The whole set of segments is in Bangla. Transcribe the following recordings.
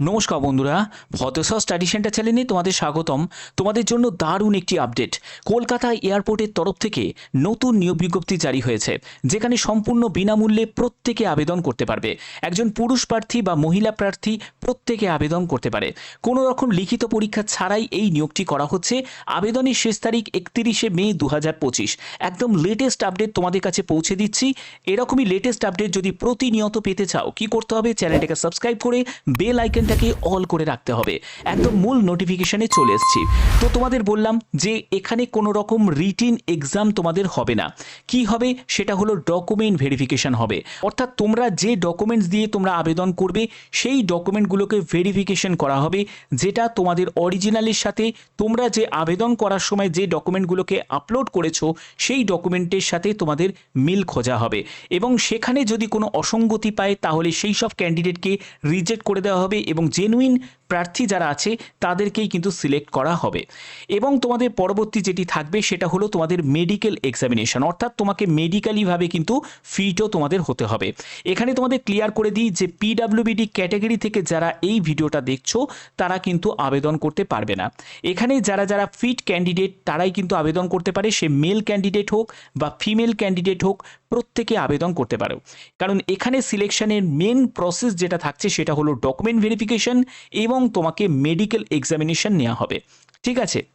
নমস্কার বন্ধুরা ভদ্রসা স্টাডি সেন্টার চ্যানেলে তোমাদের স্বাগতম। তোমাদের জন্য দারুণ একটি আপডেট। কলকাতা এয়ারপোর্টের তরফ থেকে নতুন নিয়োগ বিজ্ঞপ্তি জারি হয়েছে, যেখানে সম্পূর্ণ বিনামূল্যে প্রত্যেকে আবেদন করতে পারবে। একজন পুরুষ প্রার্থী বা মহিলা প্রার্থী প্রত্যেকে আবেদন করতে পারে। কোনো রকম লিখিত পরীক্ষা ছাড়াই এই নিয়োগটি করা হচ্ছে। আবেদনের শেষ তারিখ একত্রিশে মে দু হাজার পঁচিশ। একদম লেটেস্ট আপডেট তোমাদের কাছে পৌঁছে দিচ্ছি। এরকমই লেটেস্ট আপডেট যদি প্রতিনিয়ত পেতে চাও, কি করতে হবে? চ্যানেলটাকে সাবস্ক্রাইব করে বেল আইকনটাকে অল করে রাখতে হবে। একদম মূল নোটিফিকেশনে চলে এসেছি। তো তোমাদের বললাম যে এখানে কোনো রকম রিটিন এক্সাম তোমাদের হবে না। কি হবে? সেটা হলো ডকুমেন্ট ভেরিফিকেশন হবে। অর্থাৎ তোমরা যে ডকুমেন্টস দিয়ে তোমরা আবেদন করবে, সেই ডকুমেন্টগুলোকে ভেরিফিকেশন করা হবে, যেটা তোমাদের অরিজিনালের সাথে তোমরা যে আবেদন করার সময় যে ডকুমেন্টগুলোকে আপলোড করেছ, সেই ডকুমেন্টের সাথে তোমাদের মিল খোঁজা হবে। এবং সেখানে যদি কোনো অসঙ্গতি পায়, তাহলে সেই সব ক্যান্ডিডেটকে রিজেক্ট করে দেওয়া হবে এবং জেনুইন প্রার্থী যারা আছে, তাদেরকেই কিন্তু সিলেক্ট করা হবে। এবং তোমাদের পরবর্তী যেটি থাকবে, সেটা হলো তোমাদের মেডিকেল এক্সামিনেশন অর্থাৎ তোমাকে মেডিকেলিভাবে কিন্তু ফিটও তোমাদের হতে হবে। এখানে তোমাদের ক্লিয়ার করে দিই যে পিডাব্লিউবিডি ক্যাটাগরি থেকে যারা এই ভিডিওটা দেখছ, তারা কিন্তু আবেদন করতে পারবে না। এখানে যারা যারা ফিট ক্যান্ডিডেট তারাই কিন্তু আবেদন করতে পারে। সে মেল ক্যান্ডিডেট হোক বা ফিমেল ক্যান্ডিডেট হোক, প্রত্যেকে আবেদন করতে পারো। কারণ এখানে সিলেকশনের মেন প্রসেস যেটা থাকছে, সেটা হলো ডকুমেন্ট ভেরিফিকেশন এবং তোমাকে মেডিকেল এক্সামিনেশন নেওয়া হবে। ঠিক আছে?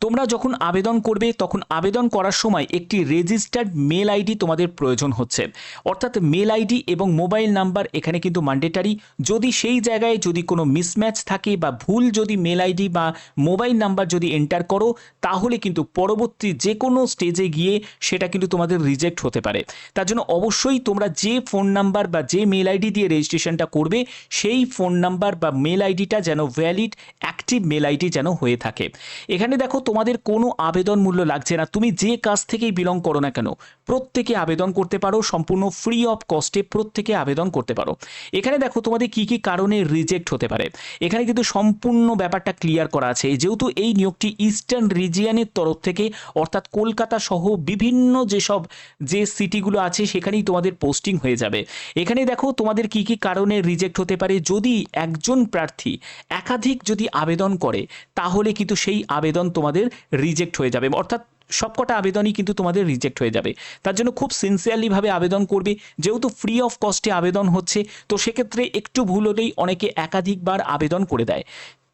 তোমরা যখন আবেদন করবে, তখন আবেদন করার সময় একটি রেজিস্টার্ড মেল আইডি তোমাদের প্রয়োজন হচ্ছে। অর্থাৎ মেল আইডি এবং মোবাইল নাম্বার এখানে কিন্তু ম্যান্ডেটারি যদি সেই জায়গায় যদি কোনো মিসম্যাচ থাকে বা ভুল যদি মেল আইডি বা মোবাইল নাম্বার যদি এন্টার করো, তাহলে কিন্তু পরবর্তী যে কোনো স্টেজে গিয়ে সেটা কিন্তু তোমাদের রিজেক্ট হতে পারে। তার জন্য অবশ্যই তোমরা যে ফোন নাম্বার বা যে মেল আইডি দিয়ে রেজিস্ট্রেশনটা করবে, সেই ফোন নাম্বার বা মেল আইডিটা যেন ভ্যালিড অ্যাক্টিভ মেল আইডি যেন হয়ে থাকে। এখানে দেখো তোমাদের কোনো আবেদন মূল্য লাগছে না। তুমি যে কাজ থেকেই বিলং করো না কেন? প্রত্যেকে আবেদন করতে পারো, সম্পূর্ণ ফ্রি অফ কস্টে প্রত্যেকে আবেদন করতে পারো। এখানে দেখো তোমাদের কি কি কারণে রিজেক্ট হতে পারে। এখানে কিন্তু সম্পূর্ণ ব্যাপারটা ক্লিয়ার করা আছে। যেহেতু এই নিয়োগটি ইস্টার্ন রিজিয়ানের তরফ থেকে, অর্থাৎ কলকাতা সহ বিভিন্ন যেসব যে সিটিগুলো আছে, সেখানেই তোমাদের পোস্টিং হয়ে যাবে। এখানে দেখো তোমাদের কি কি কারণে রিজেক্ট হতে পারে। যদি একজন প্রার্থী একাধিক যদি আবেদন করে, তাহলে কিন্তু সেই আবেদন তোমাদের রিজেক্ট হয়ে যাবে। অর্থাৎ সবকটা আবেদনই কিন্তু তোমাদের রিজেক্ট হয়ে যাবে। তার জন্য খুব সিনসিয়ারলিভাবে আবেদন করবে। যেহেতু ফ্রি অফ কস্টে আবেদন হচ্ছে, তো সেক্ষেত্রে একটু ভুল হলেই অনেকে একাধিকবার আবেদন করে দেয়।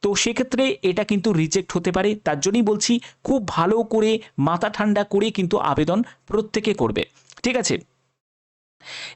তো সেক্ষেত্রে এটা কিন্তু রিজেক্ট হতে পারে। তার জন্যই বলছি, খুব ভালো করে মাথা ঠান্ডা করে কিন্তু আবেদন প্রত্যেকে করবে। ঠিক আছে?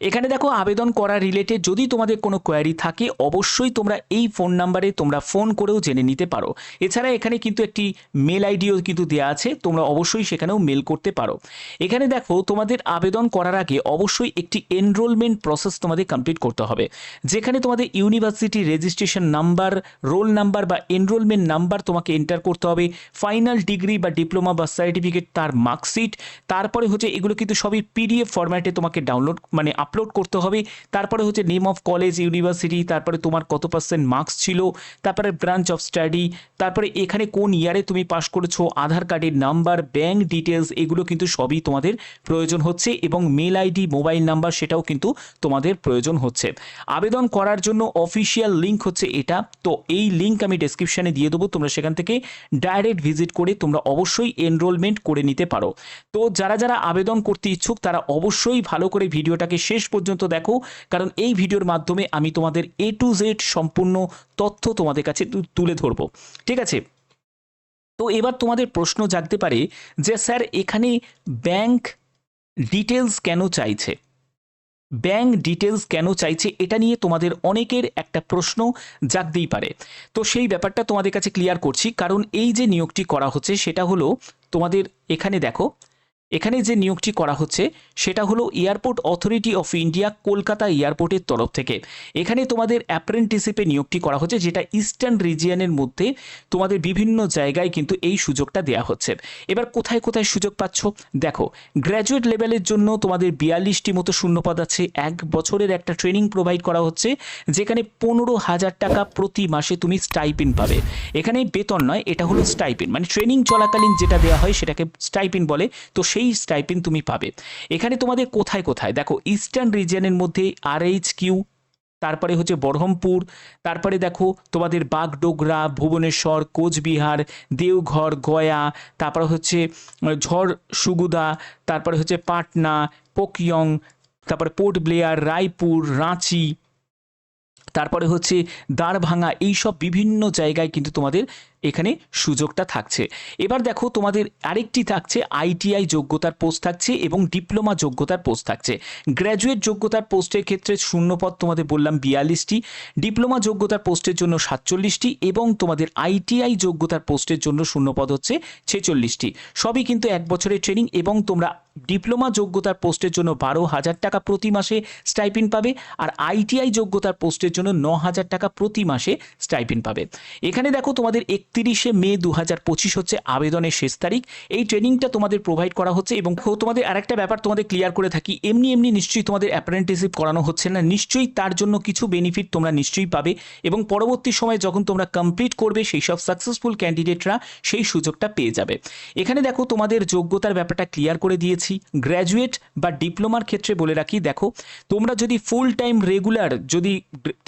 এখানে দেখো আবেদন করা রিলেটেড যদি তোমাদের কোনো কোয়ারি থাকে, অবশ্যই তোমরা এই ফোন নাম্বারে তোমরা ফোন করেও জেনে নিতে পারো। এছাড়া এখানে কিন্তু একটি মেল আইডিও কিন্তু দেওয়া আছে, তোমরা অবশ্যই সেখানেও মেল করতে পারো। এখানে দেখো, তোমাদের আবেদন করার আগে অবশ্যই একটি এনরোলমেন্ট প্রসেস তোমাদের কমপ্লিট করতে হবে। যেখানে তোমাদের university registration number roll number বা এনরোলমেন্ট নাম্বার তোমাকে এন্টার করতে হবে। ফাইনাল ডিগ্রি বা ডিপ্লোমা বা সার্টিফিকেট তার মার্কশিট তারপরে হচ্ছে এগুলো কিন্তু সবই পিডিএফ ফরম্যাটে তোমাকে ডাউনলোড মানে আপলোড করতে হবে। তারপরে হচ্ছে নেম অফ কলেজ ইউনিভার্সিটি তারপরে তোমার কত পার্সেন্ট মার্কস ছিল, তারপরে ব্রাঞ্চ অফ স্টাডি তারপরে এখানে কোন ইয়ারে তুমি পাস করেছ, আধার কার্ডের নাম্বার ব্যাংক ডিটেলস এগুলো কিন্তু সবই তোমাদের প্রয়োজন হচ্ছে এবং মেল আইডি মোবাইল নাম্বার সেটাও কিন্তু তোমাদের প্রয়োজন হচ্ছে। আবেদন করার জন্য অফিসিয়াল লিঙ্ক হচ্ছে এটা। তো এই লিঙ্ক আমি ডেসক্রিপশানে দিয়ে দেবো, তোমরা সেখান থেকে ডাইরেক্ট ভিজিট করে তোমরা অবশ্যই এনরোলমেন্ট করে নিতে পারো। তো যারা যারা আবেদন করতে ইচ্ছুক, তারা অবশ্যই ভালো করে ভিডিওটাকে শেষ পর্যন্ত দেখো, কারণ এই ভিডিওর মাধ্যমে আমি তোমাদের এ টু জেড সম্পূর্ণ তথ্য তোমাদের কাছে তুলে ধরবো। ঠিক আছে? তো এবার তোমাদের প্রশ্ন জাগতে পারে যে, স্যার, এখানে ব্যাংক ডিটেলস কেন চাইছে? ব্যাংক ডিটেলস কেন চাইছে? এটা নিয়ে তোমাদের অনেকের একটা প্রশ্ন জাগতেই পারে। তো সেই ব্যাপারটা তোমাদের কাছে ক্লিয়ার করছি, কারণ এই যে নিয়োগটি করা হচ্ছে, সেটা হলো তোমাদের এখানে দেখো এখানে যে নিয়োগটি করা হচ্ছে, সেটা হলো airport authority of India Kolkata এয়ারপোর্টের তরফ থেকে। এখানে তোমাদের অ্যাপ্রেন্টিসিপে নিয়োগটি করা হচ্ছে, যেটা ইস্টার্ন রিজিয়নের মধ্যে তোমাদের বিভিন্ন জায়গায় কিন্তু এই সুযোগটা দেওয়া হচ্ছে। এবার কোথায় কোথায় সুযোগ পাচ্ছ? দেখো গ্র্যাজুয়েট লেভেলের জন্য তোমাদের বিয়াল্লিশটি মতো শূন্যপদ আছে। এক বছরের একটা ট্রেনিং প্রোভাইড করা হচ্ছে, যেখানে পনেরো হাজার টাকা প্রতি মাসে তুমি স্টাইপিন পাবে। এখানে বেতন নয়, এটা হলো স্টাইপিন মানে ট্রেনিং চলাকালীন যেটা দেওয়া হয়, সেটাকে স্টাইপিন বলে। তো সেই স্টাইপিন তুমি পাবে। এখানে তোমাদের কোথায় কোথায়? দেখো ইস্টার্ন রিজিয়নের মধ্যে আর এইচ কিউ তারপরে হচ্ছে বরহমপুর তারপরে দেখো তোমাদের বাগডোগরা, ভুবনেশ্বর, কোচবিহার, দেওঘর, গয়া, তারপরে হচ্ছে ঝড় সুগুদা, তারপরে হচ্ছে পাটনা, পোকিয়ং, তারপরে পোর্ট ব্লেয়ার, রায়পুর, রাঁচি, তারপরে হচ্ছে দাঁড়ভাঙা এইসব বিভিন্ন জায়গায় কিন্তু তোমাদের এখানে সুযোগটা থাকছে। এবার দেখো তোমাদের আরেকটি থাকছে, আইটিআই যোগ্যতার পোস্ট থাকছে এবং ডিপ্লোমা যোগ্যতার পোস্ট থাকছে। গ্র্যাজুয়েট যোগ্যতার পোস্টের ক্ষেত্রে শূন্যপদ তোমাদের বললাম বিয়াল্লিশটি ডিপ্লোমা যোগ্যতার পোস্টের জন্য সাতচল্লিশটি এবং তোমাদের আইটিআই যোগ্যতার পোস্টের জন্য শূন্যপদ হচ্ছে ছেচল্লিশটি। সবই কিন্তু এক বছরের ট্রেনিং এবং তোমরা ডিপ্লোমা যোগ্যতার পোস্টের জন্য বারো হাজার টাকা প্রতি মাসে স্টাইপিন পাবে আর আইটিআই যোগ্যতার পোস্টের জন্য ন হাজার টাকা প্রতি মাসে স্টাইপিন পাবে। এখানে দেখো তোমাদের একত্রিশে মে দু হাজার পঁচিশ হচ্ছে আবেদনের শেষ তারিখ। এই ট্রেনিংটা তোমাদের প্রোভাইড করা হচ্ছে এবং তোমাদের আরেকটা ব্যাপার তোমাদের ক্লিয়ার করে থাকি। এমনি এমনি নিশ্চয়ই তোমাদের অ্যাপ্রেন্টিসিপ করানো হচ্ছে না। নিশ্চয়ই তার জন্য কিছু বেনিফিট তোমরা নিশ্চয়ই পাবে এবং পরবর্তী সময়ে যখন তোমরা কমপ্লিট করবে, সেই সব সাকসেসফুল ক্যান্ডিডেটরা সেই সুযোগটা পেয়ে যাবে। এখানে দেখো তোমাদের যোগ্যতার ব্যাপারটা ক্লিয়ার করে দিয়েছি। গ্র্যাজুয়েট বা ডিপ্লোমার ক্ষেত্রে বলে রাখি, দেখো, তোমরা যদি ফুল টাইম রেগুলার যদি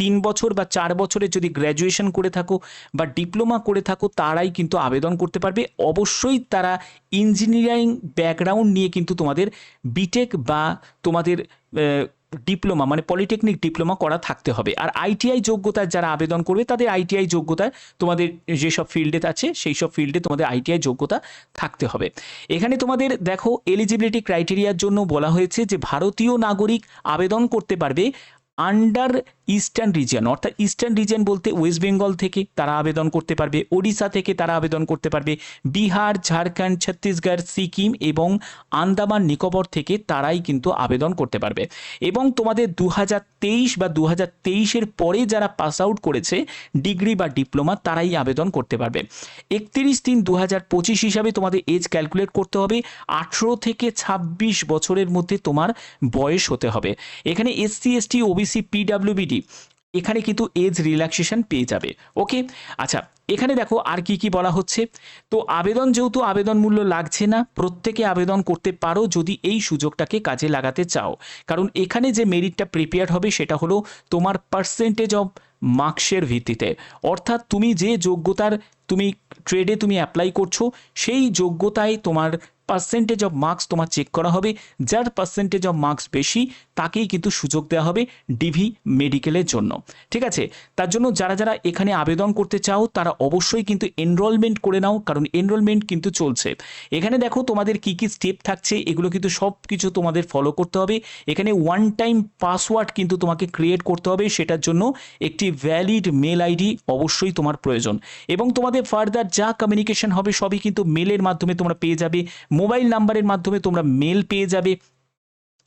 তিন বছর বা চার বছরের যদি গ্র্যাজুয়েশন করে থাকো বা ডিপ্লোমা করে থাকো তারাই কিন্তু আবেদন করতে পারবে। অবশ্যই তারা ইঞ্জিনিয়ারিং ব্যাকগ্রাউন্ড নিয়ে কিন্তু তোমাদের বিটেক বা তোমাদের ডিপ্লোমা মানে পলিটেকনিক ডিপ্লোমা করা থাকতে হবে। আর আইটিআই যোগ্যতার যারা আবেদন করবে, তাদের আইটিআই যোগ্যতায় তোমাদের যেসব ফিল্ডে আছে সেই সব ফিল্ডে তোমাদের আইটিআই যোগ্যতা থাকতে হবে। এখানে তোমাদের দেখো এলিজিবিলিটি ক্রাইটেরিয়ার জন্য বলা হয়েছে যে ভারতীয় নাগরিক আবেদন করতে পারবে আন্ডার ইস্টার্ন রিজিয়ন, অর্থাৎ ইস্টার্ন রিজিয়ন বলতে ওয়েস্ট বেঙ্গল থেকে তারা আবেদন করতে পারবে, ওড়িশা থেকে তারা আবেদন করতে পারবে, বিহার, ঝাড়খণ্ড, ছত্তিশগড়, সিকিম এবং আন্দামান নিকোবর থেকে তারাই কিন্তু আবেদন করতে পারবে। এবং তোমাদের দু বা দু হাজার পরে যারা পাস আউট করেছে, ডিগ্রি বা ডিপ্লোমা, তারাই আবেদন করতে পারবে। একত্রিশ তিন দু হাজার হিসাবে তোমাদের এজ ক্যালকুলেট করতে হবে, আঠেরো থেকে ছাব্বিশ বছরের মধ্যে তোমার বয়স হতে হবে। এখানে এসসি, এসটি, ওবিসি পিডাব্লিউবিডি এখানে কিন্তু এজ রিল্যাক্সেশন পেয়ে যাবে। ওকে আচ্ছা এখানে দেখো আর কি কি বলা হচ্ছে। তো আবেদন যেহেতু আবেদন মূল্য লাগছে না, প্রত্যেকে আবেদন করতে পারো যদি এই সুযোগটাকে কাজে লাগাতে চাও। কারণ এখানে যে মেরিটটা প্রিপেয়ার হবে সেটা হলো তোমার পার্সেন্টেজ অফ মার্কসের ভিত্তিতে। অর্থাৎ তুমি যে যোগ্যতার, তুমি ট্রেডে তুমি অ্যাপ্লাই করছ, সেই যোগ্যতায় তোমার পার্সেন্টেজ অফ মার্কস তোমার চেক করা হবে। যার পার্সেন্টেজ অফ মার্কস বেশি, তাকেই কিন্তু সুযোগ দেওয়া হবে ডিভি মেডিকেলের জন্য। ঠিক আছে? তার জন্য যারা যারা এখানে আবেদন করতে চাও, তারা অবশ্যই কিন্তু এনরোলমেন্ট করে নাও, কারণ এনরোলমেন্ট কিন্তু চলছে। এখানে দেখো তোমাদের কি কি স্টেপ থাকছে, এগুলো কিন্তু সব কিছু তোমাদের ফলো করতে হবে। এখানে ওয়ান টাইম পাসওয়ার্ড কিন্তু তোমাকে ক্রিয়েট করতে হবে, সেটার জন্য একটি ভ্যালিড মেল আইডি অবশ্যই তোমার প্রয়োজন। এবং তোমাদের ফার্দার যা কমিউনিকেশন হবে, সবই কিন্তু মেলের মাধ্যমে তোমরা পেয়ে যাবে। মোবাইল নাম্বারের মাধ্যমে তোমরা মেল পেয়ে যাবে।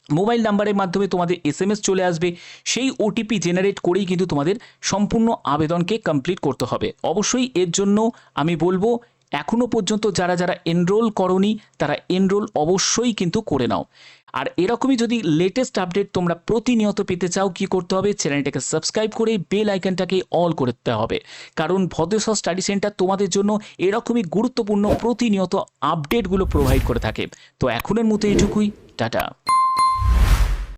মোবাইল নাম্বারের মাধ্যমে তোমাদের এস এম এস চলে আসবে। সেই ওটিপি জেনারেট করেই কিন্তু তোমাদের সম্পূর্ণ আবেদনকে কমপ্লিট করতে হবে। অবশ্যই এর জন্য আমি বলব এখনও পর্যন্ত যারা যারা এনরোল করনি, তারা এনরোল অবশ্যই কিন্তু করে নাও। আর এরকমই যদি লেটেস্ট আপডেট তোমরা প্রতিনিয়ত পেতে চাও, কি করতে হবে? চ্যানেলটাকে সাবস্ক্রাইব করে বেল আইকনটাকে অল করতে হবে। কারণ ভদ্রেশ্বর স্টাডি সেন্টার তোমাদের জন্য এরকমই গুরুত্বপূর্ণ প্রতিনিয়ত আপডেটগুলো প্রোভাইড করে থাকে। তো এখনের মতো এটুকুই টাটা।